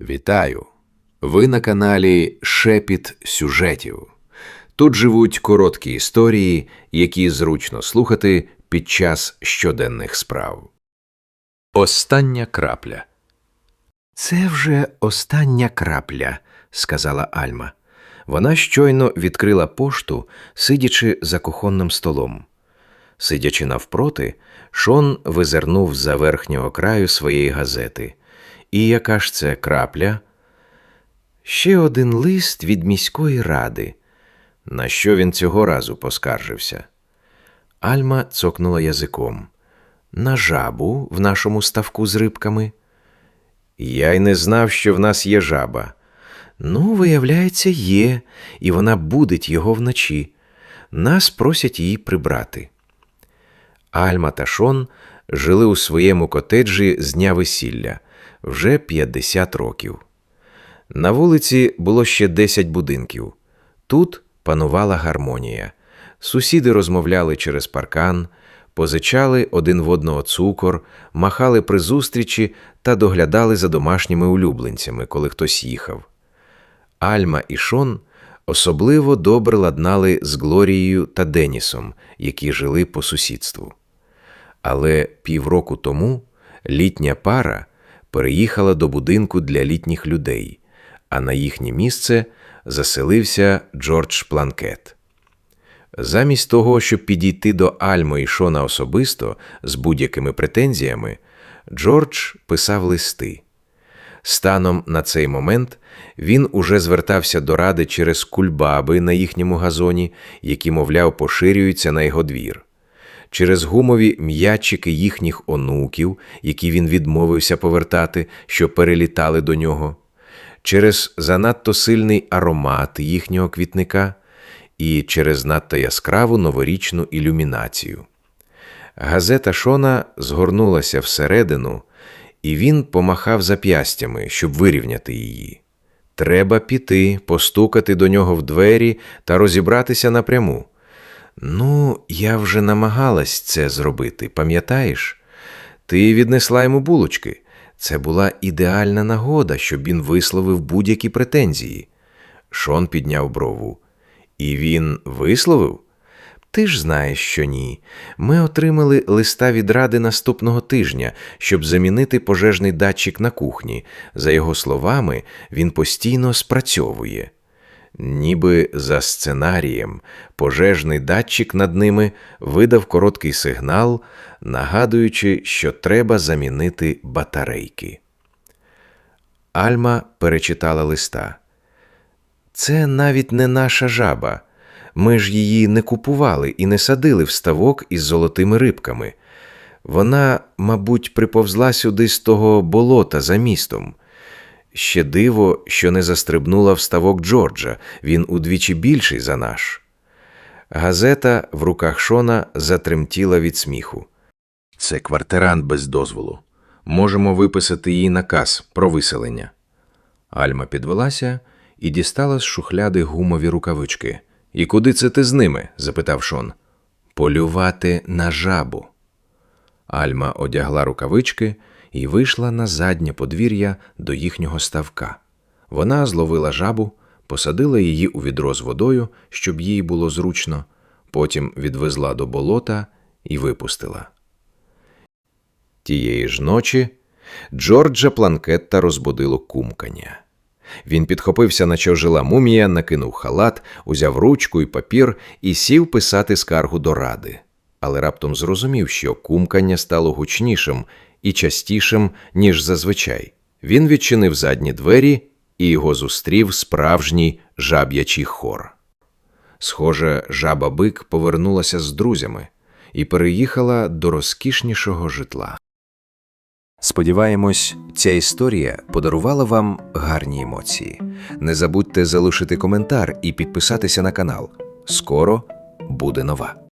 Вітаю! Ви на каналі Шепіт сюжетів. Тут живуть короткі історії, які зручно слухати під час щоденних справ. Остання крапля. Це вже остання крапля, сказала Альма. Вона щойно відкрила пошту, сидячи за кухонним столом. Сидячи навпроти, Шон визирнув за верхнього краю своєї газети. І яка ж це крапля? Ще один лист від міської ради. На що він цього разу поскаржився? Альма цокнула язиком. На жабу в нашому ставку з рибками. Я й не знав, що в нас є жаба. Ну, виявляється, є, і вона будить його вночі. Нас просять її прибрати. Альма та Шон жили у своєму котеджі з дня весілля вже 50 років. На вулиці було ще 10 будинків. Тут панувала гармонія. Сусіди розмовляли через паркан, позичали один в одного цукор, махали при зустрічі та доглядали за домашніми улюбленцями, коли хтось їхав. Альма і Шон особливо добре ладнали з Глорією та Денісом, які жили по сусідству. Але півроку тому літня пара переїхала до будинку для літніх людей, а на їхнє місце заселився Джордж Планкет. Замість того, щоб підійти до Альми і Шона особисто з будь-якими претензіями, Джордж писав листи. Станом на цей момент він уже звертався до ради через кульбаби на їхньому газоні, які, мовляв, поширюються на його двір, через гумові м'ячики їхніх онуків, які він відмовився повертати, що перелітали до нього, через занадто сильний аромат їхнього квітника і через надто яскраву новорічну ілюмінацію. Газета Шона згорнулася всередину, і він помахав зап'ястями, щоб вирівняти її. Треба піти, постукати до нього в двері та розібратися напряму. Ну, я вже намагалась це зробити, пам'ятаєш? Ти віднесла йому булочки. Це була ідеальна нагода, щоб він висловив будь-які претензії. Шон підняв брову. І він висловив? Ти ж знаєш, що ні. Ми отримали листа від ради наступного тижня, щоб замінити пожежний датчик на кухні. За його словами, він постійно спрацьовує. Ніби за сценарієм, пожежний датчик над ними видав короткий сигнал, нагадуючи, що треба замінити батарейки. Альма перечитала листа. Це навіть не наша жаба. Ми ж її не купували і не садили в ставок із золотими рибками. Вона, мабуть, приповзла сюди з того болота за містом. Ще диво, що не застрибнула в ставок Джорджа, він удвічі більший за наш. Газета в руках Шона затремтіла від сміху. Це квартирант без дозволу. Можемо виписати їй наказ про виселення. Альма підвелася і дістала з шухляди гумові рукавички. І куди це ти з ними? запитав Шон. Полювати на жабу. Альма одягла рукавички і вийшла на заднє подвір'я до їхнього ставка. Вона зловила жабу, посадила її у відро з водою, щоб їй було зручно, потім відвезла до болота і випустила. Тієї ж ночі Джорджа Планкетта розбудило кумкання. Він підхопився, наче ожила мумія, накинув халат, узяв ручку і папір і сів писати скаргу до ради. Але раптом зрозумів, що кумкання стало гучнішим і частішим, ніж зазвичай. Він відчинив задні двері і його зустрів справжній жаб'ячий хор. Схоже, жаба бик повернулася з друзями і переїхала до розкішнішого житла. Сподіваємось, ця історія подарувала вам гарні емоції. Не забудьте залишити коментар і підписатися на канал. Скоро буде нова.